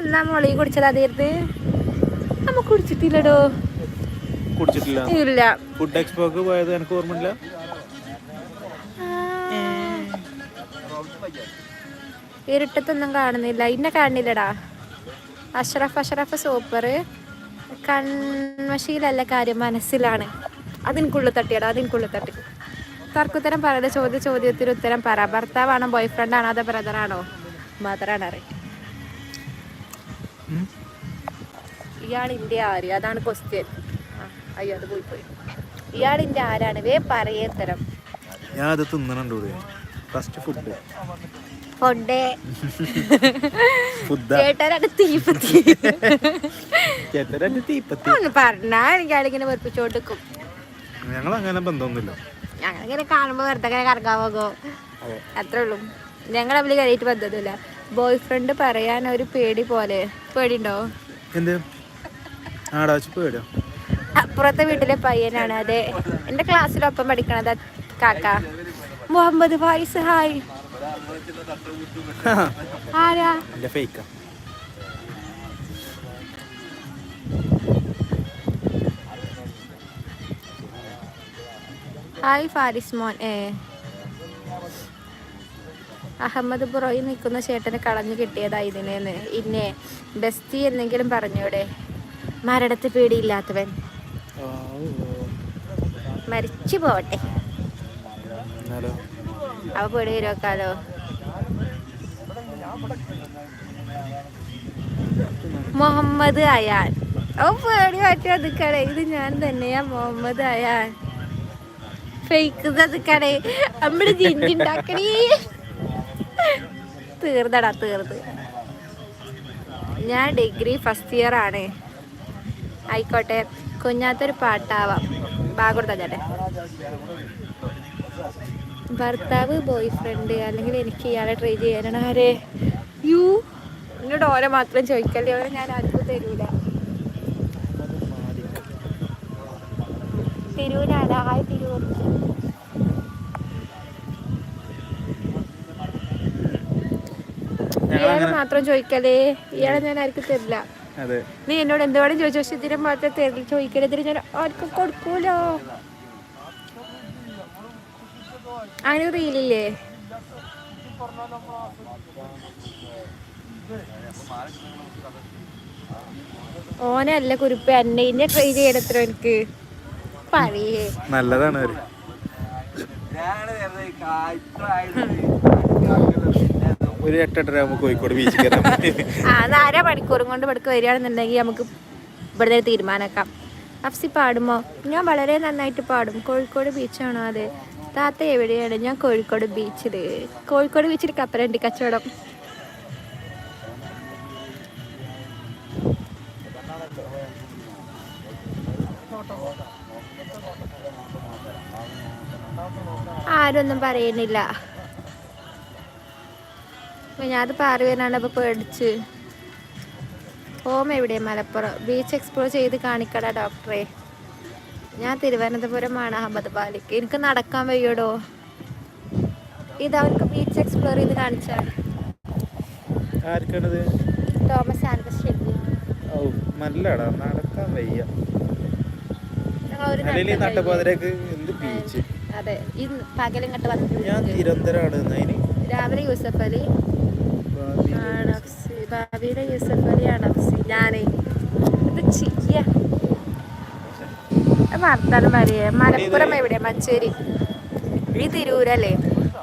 എന്നാ മുളകി കുടിച്ചതാ തീർത്ത്. നമ്മ കുടിച്ചിട്ടില്ലടോ. കുടിച്ചിട്ടില്ല. ഇല്ല. ഫുഡ് എക്സ്പോക്ക് പോയത് എനിക്ക് ഓർമ്മയില്ല. ഇരുട്ടത്തൊന്നും കാണുന്നില്ല. ഇന്നെ കാണുന്നില്ലടാ. അഷ്റഫ് അഷ്റഫ് സൂപ്പർ. കൺമശിയിലല്ല കാര്യം മനസ്സിലാണ്. അതിൻകുള്ളിൽ തട്ടിയടാ അതിൻകുള്ളിൽ തട്ടി. തർക്കുത്തരം പറയുന്ന ചോദ്യ ചോദ്യത്തിന് ഉത്തരം പറ. ഭർത്താവാണോ ബോയ് ഫ്രണ്ട് ആണോ അതോ ബ്രദറാണോ മദറാണ് അറിയ ഇന്ത്യ ആര്? അതാണ് ക്വസ്റ്റ്യൻ അയ്യോ അത് പോയി പോയി ഇയാളിന്റെ ആരാണ്? വേ പറയേ തരം ഞാൻ അത് തിന്നണുണ്ട് ഫസ്റ്റ് ഫുഡ് ഫുഡ് ഫുഡ്. ചേട്ടനാണ് തീപ്പത്തി. ചേട്ടന്റെ തീപ്പത്തി. ഒന്ന് പറഞ്ഞാ എനിക്കാളിങ്ങനെ വെറുപ്പിച്ചോണ്ടിരിക്കും. ഞങ്ങൾ അങ്ങനെ ബന്ധമൊന്നുമില്ല. ഞങ്ങളിങ്ങനെ കാണുമ്പോൾ വെറുതെ കറങ്ങാൻ പോകും. അത്രേ ഉള്ളൂ. ഞങ്ങൾ കഴിയിട്ട് ബന്ധമൊന്നുമില്ല. ബോയ് ഫ്രണ്ട് പറയാൻ ഒരു പേടി പോലെ. പേടിയുണ്ടോ? അപ്പുറത്തെ വീട്ടിലെ പയ്യനാണ് അതെ. എന്റെ ക്ലാസ്സിലൊപ്പം പഠിക്കണത് കാക്ക. മുഹമ്മദ് ഫായിസ് ഹായ്. ആരാ? ഹായ് ഫാരിസ് മോൻ ഏ. അഹമ്മദ് പുറയിൽ നിൽക്കുന്ന ചേട്ടന് കളഞ്ഞു കിട്ടിയതാ ഇതിനെന്ന്. ഇന്നെ ബെസ്റ്റി എന്നെങ്കിലും പറഞ്ഞൂടെ. മരണത്ത് പേടിയില്ലാത്തവൻ. മരിച്ചു പോവട്ടെ അവ പേടി വരുവക്കാലോ? മുഹമ്മദ് അയാൻ ഓ പേടി പറ്റി അതുക്കടേ ഇത് ഞാൻ തന്നെയാ മുഹമ്മദ് അയാൻ ഫേക്ക് അതുക്കടേ നമ്മുടെ ജിഞ്ചുണ്ടാക്കണേ. തീർന്നടാ തീർന്ന്. ഞാൻ ഡിഗ്രി ഫസ്റ്റ് ഇയർ ആണ്. ആയിക്കോട്ടെ കുഞ്ഞാത്തൊരു പാട്ടാവാം. ചേട്ടെ ഭർത്താവ് ബോയ് ഫ്രണ്ട് അല്ലെങ്കിൽ എനിക്ക് ഇയാളെ ട്രൈ ചെയ്യാനാണ്. ആരെ? യു. എന്നോട് ഓരോ മാത്രം ചോദിക്കല്ലേ ഓരോ ഞാൻ ആർക്കും തരൂല. തിരൂരാണ് ആ തിരൂർ ഇയാളെ മാത്രം ചോദിക്കലേ ഇയാളെ ഞാൻ ആർക്കും തരില്ല. നീ എന്നോട് എന്തുവേണം ചോദിച്ചു പക്ഷെ ഇതിനെ മാത്രം തരില്ല ചോദിക്കരുതിന് ഞാൻ ആർക്കും കൊടുക്കൂലോ? അങ്ങനെ റീലില്ലേ ഓനല്ല കുരുപ്പ് എന്നെ ഇന്നെ ട്രൈ ചെയ്യണത്ര എനിക്ക്. പറയേ നല്ലതാണ് അവർ. ഒരു എട്ടെട്ടര ആകുമ്പോൾ കോഴിക്കോട് ബീച്ചിൽ അത് അര മണിക്കൂറും കൊണ്ട് ഇവിടേക്ക് വരികയാണെന്നുണ്ടെങ്കിൽ നമുക്ക് ഇവിടെ തീരുമാനമാക്കാം. അഫ്സി പാടുമോ? ഞാൻ വളരെ നന്നായിട്ട് പാടും. കോഴിക്കോട് ബീച്ചാണോ അതെ? താത്ത എവിടെയാണ്? ഞാൻ കോഴിക്കോട് ബീച്ചിൽ കോഴിക്കോട് ബീച്ചിൽ കപ്പലണ്ടി കച്ചവടം. ആരൊന്നും പറയുന്നില്ല. ഞാൻ അത് പറയുവാനാണ് അപ്പൊ പേടിച്ച്. ഹോം എവിടെ മലപ്പുറം. ബീച്ച് എക്സ്പ്ലോർ ചെയ്ത് കാണിക്കടാ ഡോക്ടറെ ഞാൻ തിരുവനന്തപുരമാണ് അഹമ്മദ് ബാലിക്ക് എനിക്ക് നടക്കാൻ വയ്യോടോ? ഇത് അവർക്ക് ബീച്ച് എക്സ്പ്ലോർ ചെയ്ത് കാണിച്ചാണ്. തോമസ് നല്ലടാ. നടക്കാൻ വയ്യ. ഈ അതെ ഈ ഞാൻ തിരുവനന്തപുരമാണ് രാവിലെ യൂസഫ് അലി. ഞാനേ ഇത് ചെയ്യാ. വർത്താനം പറയേ. മലപ്പുറം എവിടെ? മഞ്ചേരി. ഈ തിരൂരല്ലേ?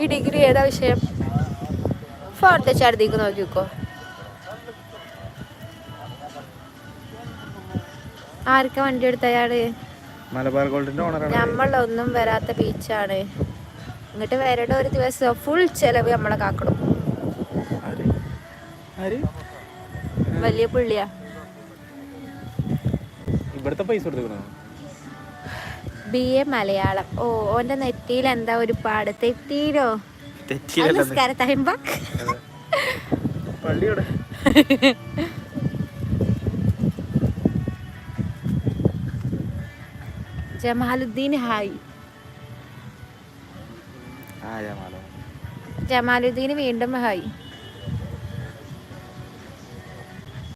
ഈ ഡിഗ്രി ഏതാ വിഷയം? ഫോർത്ത് ചടുതിക്ക് നോക്കിക്കോ. ആർക്കാ വണ്ടി എടുത്തയാൾ മലബാർ ഗോൾഡിന്റെ ഓണറാണ് നമ്മളൊന്നും വരാത്ത ബീച്ചാണ് ഇങ്ങോട്ട് വരേണ്ട ഒരു ദിവസം ഫുൾ ചെലവ് നമ്മളെ കാക്കണം വലിയ പുള്ളിയാ. ഇവിടുത്തെ പൈസ കൊടുക്കണോ ബി എ മലയാളം. ഓ ഓന്റെ നെറ്റിയിൽ എന്താ ഒരു പാട് തെറ്റീരോ ജമാലുദ്ദീൻ ഹായ്. ജമാലുദ്ദീൻ വീണ്ടും ഹായ്.